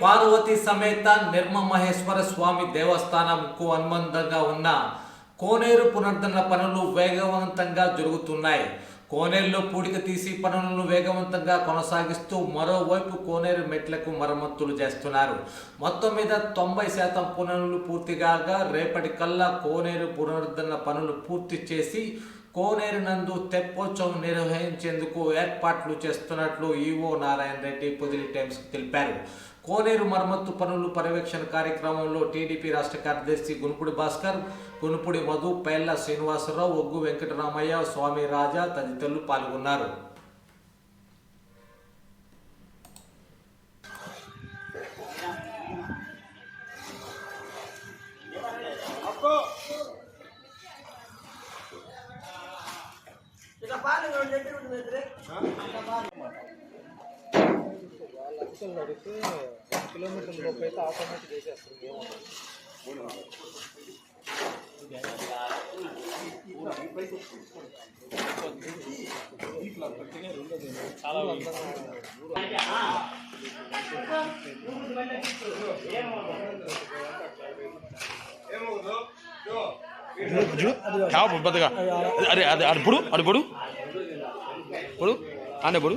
Parvati సమేత నిర్మమహేశ్వర స్వామి దేవస్థానంకు అనుబంధంగా ఉన్న కోనేరు పునరుద్ధరణ పనులు వేగవంతంగా జరుగుతున్నాయి కోనేరులో పూడిక తీసి పనులను వేగవంతంగా కొనసాగిస్తూ మరోవైపు కోనేరు మెట్లకు మరమ్మతులు చేస్తున్నారు మొత్తం మీద తొంభై శాతం పనులు పూర్తి కాగా రేపటి కల్లా కోనేరు పునరుద్ధరణ పనులు పూర్తి చేసి కోనేరు నందు తెప్పోత్సవం నిర్వహించేందుకు ఏర్పాట్లు చేస్తున్నట్లు ఈవో నారాయణ రెడ్డి పొదిలి టైమ్స్ తెలిపారు. కోనేరు మరమ్మత్తు పనులు పర్యవేక్షణ కార్యక్రమంలో టీడీపీ రాష్ట్ర కార్యదర్శి గునుపుడి భాస్కర్ గునుపుడి మధు పేర్ల శ్రీనివాసరావు ఒగ్గు వెంకటరామయ్య స్వామి రాజా తదితరులు పాల్గొన్నారు. కిలోమీటర్ లోపు అయితే ఆటోమేటిక్ వేసేస్తుంది చాలా బద్దగా అరే అది అది పొడు అది పొడు. పొడు. పొడు.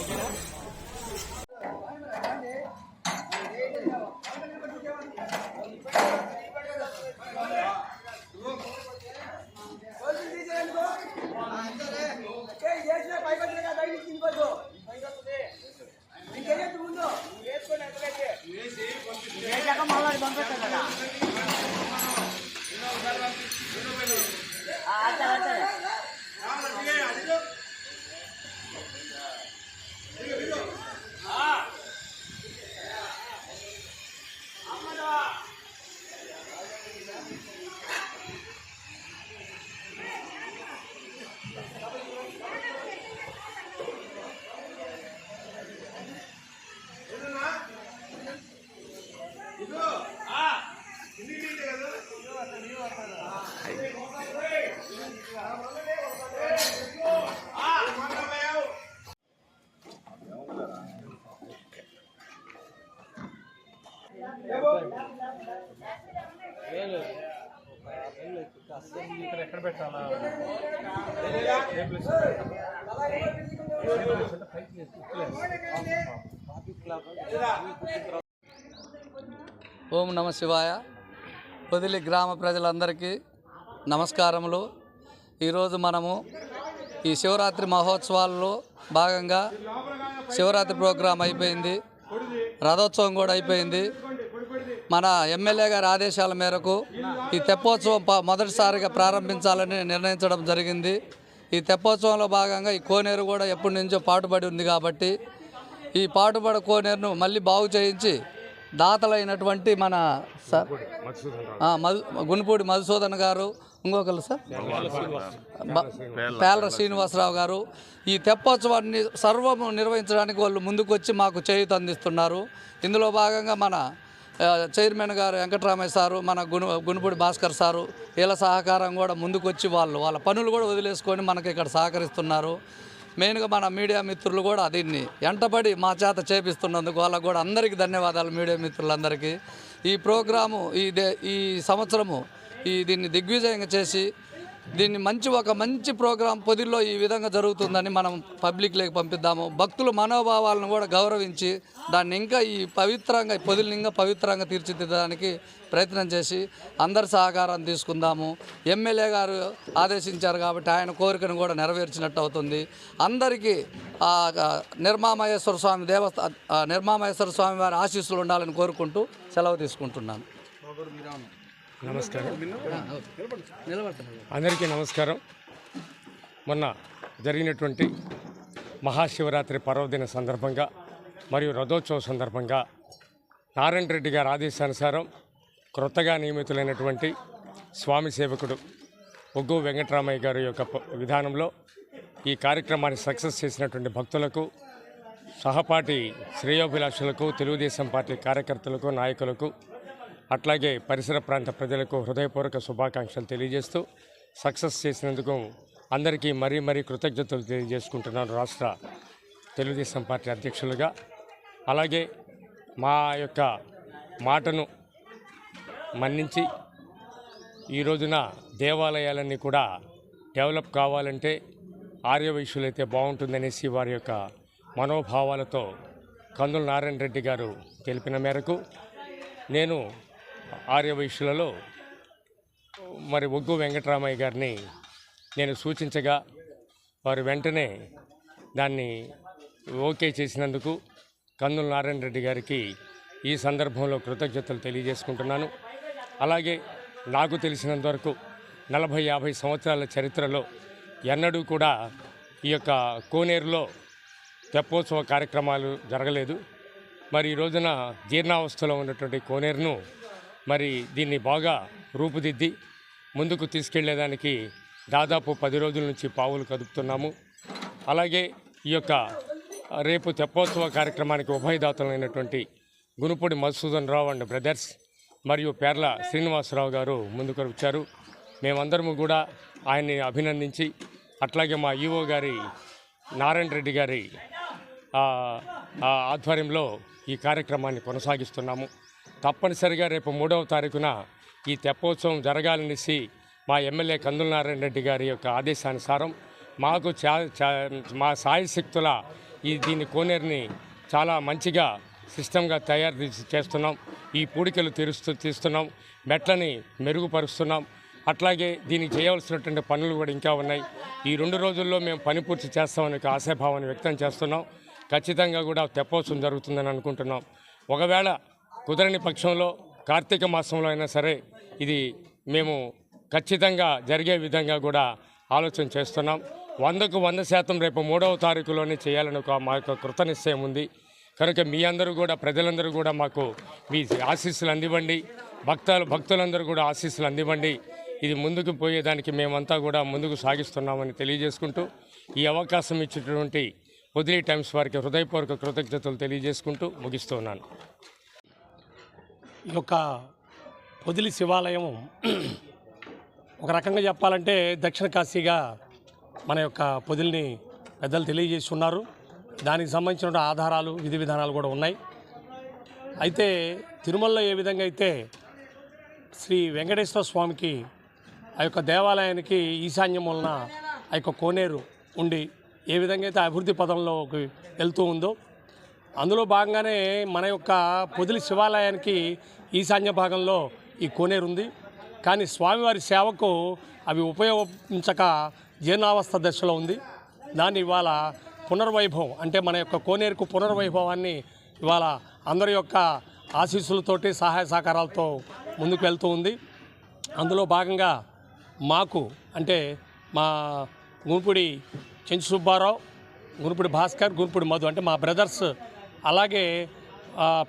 Obrigado. ఓం నమ శివాయ. పొదిలి గ్రామ ప్రజలందరికీ నమస్కారములు. ఈరోజు మనము ఈ శివరాత్రి మహోత్సవాల్లో భాగంగా శివరాత్రి ప్రోగ్రాం అయిపోయింది. రథోత్సవం కూడా అయిపోయింది. మన ఎమ్మెల్యే గారి ఆదేశాల మేరకు ఈ తెప్పోత్సవం మొదటిసారిగా ప్రారంభించాలని నిర్ణయించడం జరిగింది. ఈ తెప్పోత్సవంలో భాగంగా ఈ కోనేరు కూడా ఎప్పటి నుంచో పాటుపడి ఉంది కాబట్టి ఈ పాటుపడ కోనేరును మళ్ళీ బాగు చేయించి దాతలైనటువంటి మన సార్ మధు గునిపూడి మధుసూదన్ గారు ఇంకొకరు సార్? పేలర శ్రీనివాసరావు గారు. ఈ తెప్పోత్సవాన్ని సర్వము నిర్వహించడానికి వాళ్ళు ముందుకు వచ్చి మాకు చేయూత అందిస్తున్నారు. ఇందులో భాగంగా మన చైర్మన్ గారు వెంకటరామయ్య సారు మన గును గునుపూడి భాస్కర్ సారు వీళ్ళ సహకారం కూడా ముందుకొచ్చి వాళ్ళు వాళ్ళ పనులు కూడా వదిలేసుకొని మనకి ఇక్కడ సహకరిస్తున్నారు. మెయిన్గా మన మీడియా మిత్రులు కూడా దీన్ని ఎంటబడి మా చేత చేపిస్తున్నందుకు వాళ్ళకు కూడా అందరికీ ధన్యవాదాలు మీడియా మిత్రులందరికీ. ఈ ప్రోగ్రాము ఈ దే ఈ సంవత్సరము ఈ దీన్ని దిగ్విజయంగా చేసి దీన్ని మంచి ఒక మంచి ప్రోగ్రాం పొదిలో ఈ విధంగా జరుగుతుందని మనం పబ్లిక్లోకి పంపిద్దాము. భక్తుల మనోభావాలను కూడా గౌరవించి దాన్ని ఇంకా ఈ పవిత్రంగా ఈ పొదిల్ని ఇంకా పవిత్రంగా తీర్చిదిద్దడానికి ప్రయత్నం చేసి అందరి సహకారం తీసుకుందాము. ఎమ్మెల్యే గారు ఆదేశించారు కాబట్టి ఆయన కోరికను కూడా నెరవేర్చినట్టు అవుతుంది. అందరికీ నిర్మామహేశ్వర స్వామి దేవస్థా నిర్మామహేశ్వర స్వామి వారి ఆశీస్సులు ఉండాలని కోరుకుంటూ సెలవు తీసుకుంటున్నాను. నమస్కారం. అందరికీ నమస్కారం. మొన్న జరిగినటువంటి మహాశివరాత్రి పర్వదిన సందర్భంగా మరియు రథోత్సవ సందర్భంగా నారాయణ రెడ్డి గారి ఆదేశానుసారం క్రొత్తగా నియమితులైనటువంటి స్వామి సేవకుడు ఒగ్గు వెంకటరామయ్య గారి యొక్క విధానంలో ఈ కార్యక్రమాన్ని సక్సెస్ చేసినటువంటి భక్తులకు సహపాఠి శ్రేయోభిలాషులకు తెలుగుదేశం పార్టీ కార్యకర్తలకు నాయకులకు అట్లాగే పరిసర ప్రాంత ప్రజలకు హృదయపూర్వక శుభాకాంక్షలు తెలియజేస్తూ సక్సెస్ చేసినందుకు అందరికీ మరీ మరీ కృతజ్ఞతలు తెలియజేసుకుంటున్నాను రాష్ట్ర తెలుగుదేశం పార్టీ అధ్యక్షులుగా. అలాగే మా యొక్క మాటను మన్నించి ఈ రోజున దేవాలయాలన్నీ కూడా డెవలప్ కావాలంటే ఆర్యవైశ్యులైతే బాగుంటుందనేసి వారి యొక్క మనోభావాలతో కందుల నారాయణ రెడ్డి గారు తెలిపిన మేరకు నేను ఆర్యవైశ్యులలో మరి ఒగ్గు వెంకటరామయ్య గారిని నేను సూచించగా వారు వెంటనే దాన్ని ఓకే చేసినందుకు కందుల నారాయణ రెడ్డి గారికి ఈ సందర్భంలో కృతజ్ఞతలు తెలియజేసుకుంటున్నాను. అలాగే నాకు తెలిసినంత వరకు నలభై యాభై సంవత్సరాల చరిత్రలో ఎన్నడూ కూడా ఈ యొక్క కోనేరులో తెప్పోత్సవ కార్యక్రమాలు జరగలేదు. మరి ఈ రోజున జీర్ణావస్థలో ఉన్నటువంటి కోనేరును మరి దీన్ని బాగా రూపుదిద్ది ముందుకు తీసుకెళ్ళేదానికి దాదాపు పది రోజుల నుంచి పావులు కదుపుతున్నాము. అలాగే ఈ యొక్క రేపు తెప్పోత్సవ కార్యక్రమానికి ఉభయదాతలైనటువంటి గునుపూడి మధుసూదన్ రావు అండ్ బ్రదర్స్ మరియు పేర్ల శ్రీనివాసరావు గారు ముందుకు వచ్చారు. మేమందరము కూడా ఆయన్ని అభినందించి అట్లాగే మా ఈఓ గారి నారాయణ రెడ్డి గారి ఆధ్వర్యంలో ఈ కార్యక్రమాన్ని కొనసాగిస్తున్నాము. తప్పనిసరిగా రేపు మూడవ తారీఖున ఈ తెప్పోత్సవం జరగాలనేసి మా ఎమ్మెల్యే కందుల నారాయణ రెడ్డి గారి యొక్క ఆదేశానుసారం మాకు చా చా- మా సాయశక్తుల ఈ దీని కోనేరుని చాలా మంచిగా సిస్టమ్గా తయారు చేస్తున్నాం. ఈ పూడికలు తీరుస్తూ తీస్తున్నాం. మెట్లని మెరుగుపరుస్తున్నాం. అట్లాగే దీనికి చేయవలసినటువంటి పనులు కూడా ఇంకా ఉన్నాయి. ఈ రెండు రోజుల్లో మేము పని పూర్తి చేస్తామని ఒక ఆశాభావాన్ని వ్యక్తం చేస్తున్నాం. ఖచ్చితంగా కూడా తెప్పోత్సవం జరుగుతుందని అనుకుంటున్నాం. ఒకవేళ కుదరని పక్షంలో కార్తీక మాసంలో అయినా సరే ఇది మేము ఖచ్చితంగా జరిగే విధంగా కూడా ఆలోచన చేస్తున్నాం. వందకు వంద శాతం రేపు మూడవ తారీఖులోనే చేయాలని ఒక మా యొక్క కృత నిశ్చయం ఉంది. కనుక మీ అందరూ కూడా ప్రజలందరూ కూడా మాకు మీ ఆశీస్సులు అందివ్వండి. భక్తాలు భక్తులందరూ కూడా ఆశీస్సులు అందివ్వండి. ఇది ముందుకు పోయేదానికి మేమంతా కూడా ముందుకు సాగిస్తున్నామని తెలియజేసుకుంటూ ఈ అవకాశం ఇచ్చినటువంటి పొదిలి టైమ్స్ వారికి హృదయపూర్వక కృతజ్ఞతలు తెలియజేసుకుంటూ ముగిస్తున్నాను. ఈ యొక్క పొదిలి శివాలయం ఒక రకంగా చెప్పాలంటే దక్షిణ కాశీగా మన యొక్క పొదిలిని పెద్దలు తెలియజేసి ఉన్నారు దానికి సంబంధించిన ఆధారాలు విధి విధానాలు కూడా ఉన్నాయి. అయితే తిరుమలలో ఏ విధంగా అయితే శ్రీ వెంకటేశ్వర స్వామికి ఆ యొక్క దేవాలయానికి ఈశాన్యం వలన ఆ యొక్క కోనేరు ఉండి ఏ విధంగా అయితే అభివృద్ధి పదంలోకి వెళ్తూ ఉందో అందులో భాగంగానే మన యొక్క పొదిలి శివాలయానికి ఈశాన్య భాగంలో ఈ కోనేరు ఉంది. కానీ స్వామివారి సేవకు అవి ఉపయోగించక జీర్ణావస్థ దశలో ఉంది. దాన్ని ఇవాళ పునర్వైభవం అంటే మన యొక్క కోనేరుకు పునర్వైభవాన్ని ఇవాళ అందరి యొక్క ఆశీస్సులతోటి సహాయ సహకారాలతో ముందుకు వెళ్తూ ఉంది. అందులో భాగంగా మాకు అంటే మా గుంపుడి చెంచు సుబ్బారావు గురుపుడి భాస్కర్ గురుపుడి మధు అంటే మా బ్రదర్స్ అలాగే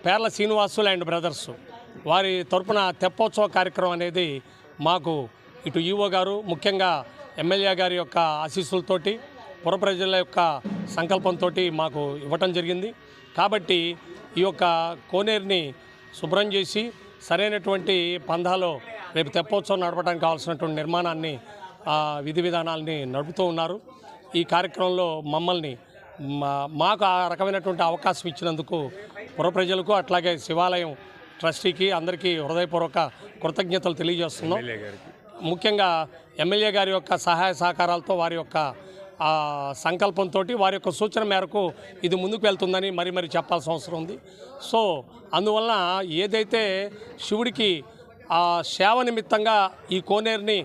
పేర్ల శ్రీనివాసులు అండ్ బ్రదర్స్ వారి తరపున తెప్పోత్సవ కార్యక్రమం అనేది మాకు ఇటు ఈవో గారు ముఖ్యంగా ఎమ్మెల్యే గారి యొక్క ఆశీస్సులతోటి పురప్రజల యొక్క సంకల్పంతో మాకు ఇవ్వటం జరిగింది. కాబట్టి ఈ యొక్క కోనేరుని శుభ్రం చేసి సరైనటువంటి పందాలో రేపు తెప్పోత్సవం నడపడానికి కావాల్సినటువంటి నిర్మాణాన్ని విధి విధానాలని నడుపుతూ ఉన్నారు. ఈ కార్యక్రమంలో మమ్మల్ని మాకు ఆ రకమైనటువంటి అవకాశం ఇచ్చినందుకు పుర ప్రజలకు అట్లాగే శివాలయం ట్రస్టీకి అందరికీ హృదయపూర్వక కృతజ్ఞతలు తెలియజేస్తున్నాం. ముఖ్యంగా ఎమ్మెల్యే గారి యొక్క సహాయ సహకారాలతో వారి యొక్క సంకల్పంతో వారి యొక్క సూచన మేరకు ఇది ముందుకు వెళ్తుందని మరి మరి చెప్పాల్సిన అవసరం ఉంది. సో అందువలన ఏదైతే శివుడికి ఆ సేవ నిమిత్తంగా ఈ కోనేరుని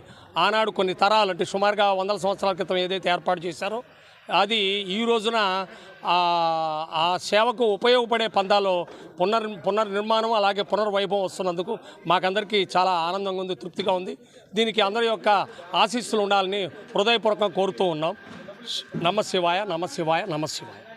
ఆనాడు కొన్ని తరాలు అంటే సుమారుగా వందల సంవత్సరాల క్రితం ఏదైతే ఏర్పాటు చేశారో అది ఈ రోజున ఆ సేవకు ఉపయోగపడే పందాలో పునర్ పునర్నిర్మాణం అలాగే పునర్వైభవం వస్తున్నందుకు మాకందరికీ చాలా ఆనందంగా ఉంది తృప్తిగా ఉంది. దీనికి అందరి యొక్క ఆశీస్సులు ఉండాలని హృదయపూర్వకంగా కోరుతూ ఉన్నాం. నమ శివాయ నమ శివాయ నమ శివాయ